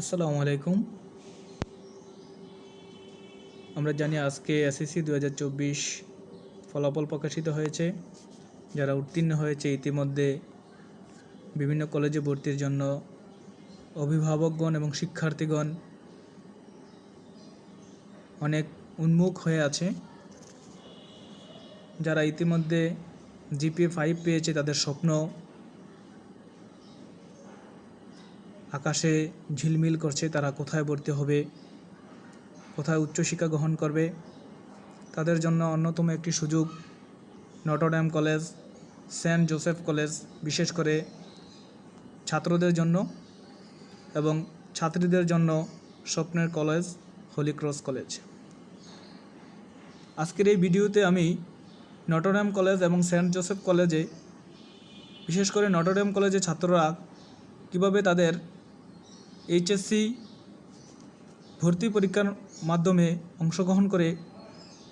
আসসালামু আলাইকুম। আমরা জানি আজকে এসএসসি দু হাজার চব্বিশ ফলাফল প্রকাশিত হয়েছে। যারা উত্তীর্ণ হয়েছে ইতিমধ্যে বিভিন্ন কলেজে ভর্তির জন্য অভিভাবকগণ এবং শিক্ষার্থীগণ অনেক উন্মুখ হয়ে আছে। যারা ইতিমধ্যে জিপিএ ফাইভ পেয়েছে তাদের স্বপ্ন আকাশে ঝিলমিল করছে, তারা কোথায় ভর্তি হবে? কোথায় উচ্চশিক্ষা গ্রহণ করবে? তাদের জন্য অন্যতম একটি সুযোগ, Notre Dame college, Saint Joseph college, বিশেষ করে ছাত্রদের জন্য এবং ছাত্রীদের জন্য স্বপ্নের কলেজ, হোলি ক্রস কলেজ। আজকের এই ভিডিওতে আমি নটরড্যাম কলেজ এবং সেন্ট জোসেফ কলেজে, বিশেষ করে নটরডেম কলেজে ছাত্ররা কীভাবে তাদের এইচএসসি ভর্তি পরীক্ষার মাধ্যমে অংশগ্রহণ করে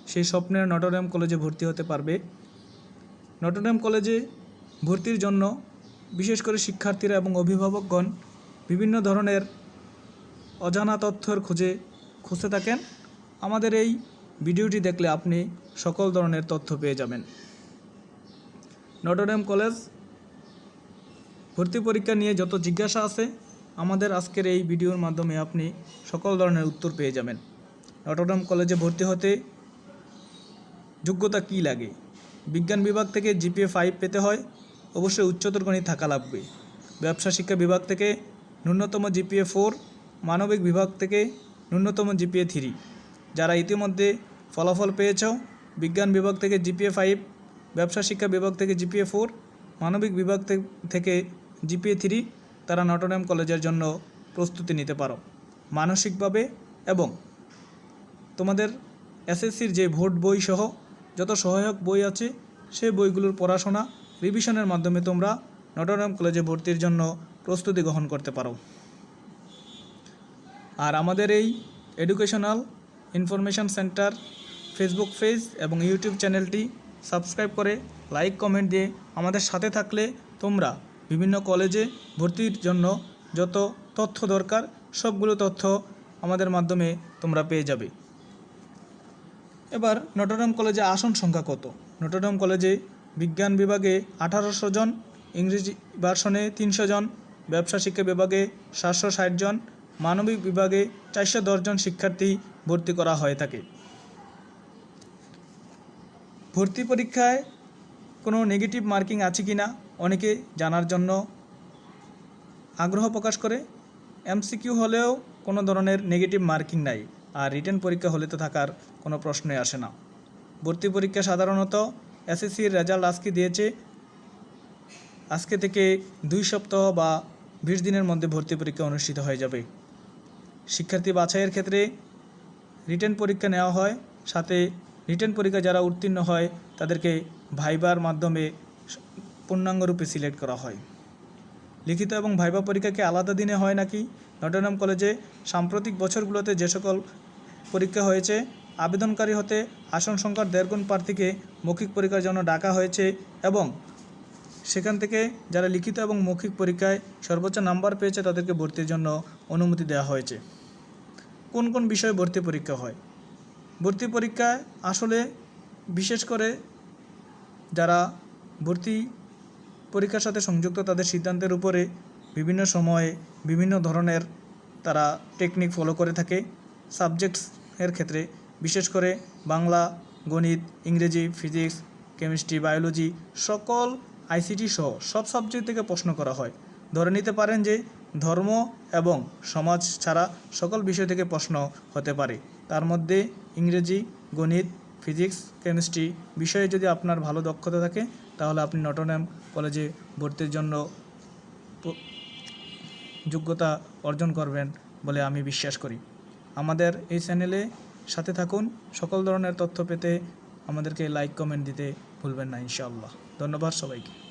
সেই স্বপ্নের নটরডেম কলেজে ভর্তি হতে পারবে। নটরডেম কলেজে ভর্তির জন্য বিশেষ করে শিক্ষার্থীরা এবং অভিভাবকগণ বিভিন্ন ধরনের অজানা তথ্যের খোঁজে খুঁজতে থাকেন। আমাদের এই ভিডিওটি দেখলে আপনি সকল ধরনের তথ্য পেয়ে যাবেন। নটরডেম কলেজ ভর্তি পরীক্ষা নিয়ে যত জিজ্ঞাসা আছে আমাদের আজকের এই ভিডিওর মাধ্যমে আপনি সকল ধরনের উত্তর পেয়ে যাবেন। নটরডেম কলেজে ভর্তি হতে যোগ্যতা কী লাগে? বিজ্ঞান বিভাগ থেকে জিপিএ ফাইভ পেতে হয়, অবশ্যই উচ্চতর গণিত থাকা লাগবে। ব্যবসা শিক্ষা বিভাগ থেকে ন্যূনতম জিপিএ ফোর মানবিক বিভাগ থেকে ন্যূনতম জিপিএ থ্রি যারা ইতিমধ্যে ফলাফল পেয়েছ, বিজ্ঞান বিভাগ থেকে জিপিএ ফাইভ ব্যবসা শিক্ষা বিভাগ থেকে জিপিএ ফোর মানবিক বিভাগ থেকে জিপিএ থ্রি তারা নটরডেম কলেজের জন্য প্রস্তুতি নিতে পারো, মানসিকভাবে এবং তোমাদের এসএসসির যে ভোট বই সহ যত সহায়ক বই আছে সেই বইগুলোর পড়াশোনা রিভিশনের মাধ্যমে তোমরা নটরডেম কলেজে ভর্তির জন্য প্রস্তুতি গ্রহণ করতে পারো। আর আমাদের এই educational information centre Facebook page এবং ইউটিউব চ্যানেলটি সাবস্ক্রাইব করে লাইক কমেন্ট দিয়ে আমাদের সাথে থাকলে তোমরা বিভিন্ন কলেজে ভর্তির জন্য যত তথ্য দরকার, সবগুলো তথ্য আমাদের মাধ্যমে তোমরা পেয়ে যাবে। এবার নটরডেম কলেজে আসন সংখ্যা কত? নটরডেম কলেজে বিজ্ঞান বিভাগে আঠারোশো জন, ইংরেজি ভার্সনে তিনশো জন, ব্যবসা শিক্ষা বিভাগে সাতশো ষাট জন, মানবিক বিভাগে চারশো জন শিক্ষার্থী ভর্তি করা হয়ে থাকে। ভর্তি পরীক্ষায় কোনো নেগেটিভ মার্কিং আছে কি না অনেকে জানার জন্য আগ্রহ প্রকাশ করে। এমসিকিউ হলেও কোনো ধরনের নেগেটিভ মার্কিং নাই, আর রিটেন পরীক্ষা হলে তো থাকার কোনো প্রশ্নই আসে না। ভর্তি পরীক্ষা সাধারণত এসএসসির রেজাল্ট আজকে দিয়েছে, আজকে থেকে দুই সপ্তাহ বা বিশ দিনের মধ্যে ভর্তি পরীক্ষা অনুষ্ঠিত হয়ে যাবে। শিক্ষার্থী বাছাইয়ের ক্ষেত্রে রিটেন পরীক্ষা নেওয়া হয়, সাথে রিটেন পরীক্ষা যারা উত্তীর্ণ হয়, তাদেরকে ভাইবার মাধ্যমে পূর্ণাঙ্গরূপে সিলেক্ট করা হয়। লিখিত এবং ভাইবা পরীক্ষাকে আলাদা দিনে হয় নাকি? নটরডেম কলেজে সাম্প্রতিক বছরগুলোতে যে সকল পরীক্ষা হয়েছে, আবেদনকারী হতে আসন সংখ্যার দেড়গুণ প্রার্থীকে মৌখিক পরীক্ষার জন্য ডাকা হয়েছে এবং সেখান থেকে যারা লিখিত এবং মৌখিক পরীক্ষায় সর্বোচ্চ নাম্বার পেয়েছে তাদেরকে ভর্তির জন্য অনুমতি দেওয়া হয়েছে। কোন কোন বিষয়ে ভর্তি পরীক্ষা হয়? ভর্তি পরীক্ষায় আসলে বিশেষ করে যারা ভর্তি পরীক্ষার সাথে সংযুক্ত তাদের সিদ্ধান্তের উপরে বিভিন্ন সময়ে বিভিন্ন ধরনের তারা টেকনিক ফলো করে থাকে। সাবজেক্টস এর ক্ষেত্রে বিশেষ করে বাংলা, গণিত, ইংরেজি ফিজিক্স কেমিস্ট্রি বায়োলজি সকল আইসিটি সহ সব সাবজেক্ট থেকে প্রশ্ন করা হয়। ধরে নিতে পারেন যে ধর্ম এবং সমাজ ছাড়া সকল বিষয় থেকে প্রশ্ন হতে পারে। তার মধ্যে ইংরেজি, গণিত ফিজিক্স কেমিস্ট্রি বিষয়ে যদি আপনার ভালো দক্ষতা থাকে তাহলে আপনি নটরডেম কলেজে ভর্তির জন্য যোগ্যতা অর্জন করবেন বলে আমি বিশ্বাস করি। আমাদের এই চ্যানেলে সাথে থাকুন। সকল ধরনের তথ্য পেতে আমাদেরকে লাইক কমেন্ট দিতে ভুলবেন না ইনশাআল্লাহ। ধন্যবাদ সবাইকে।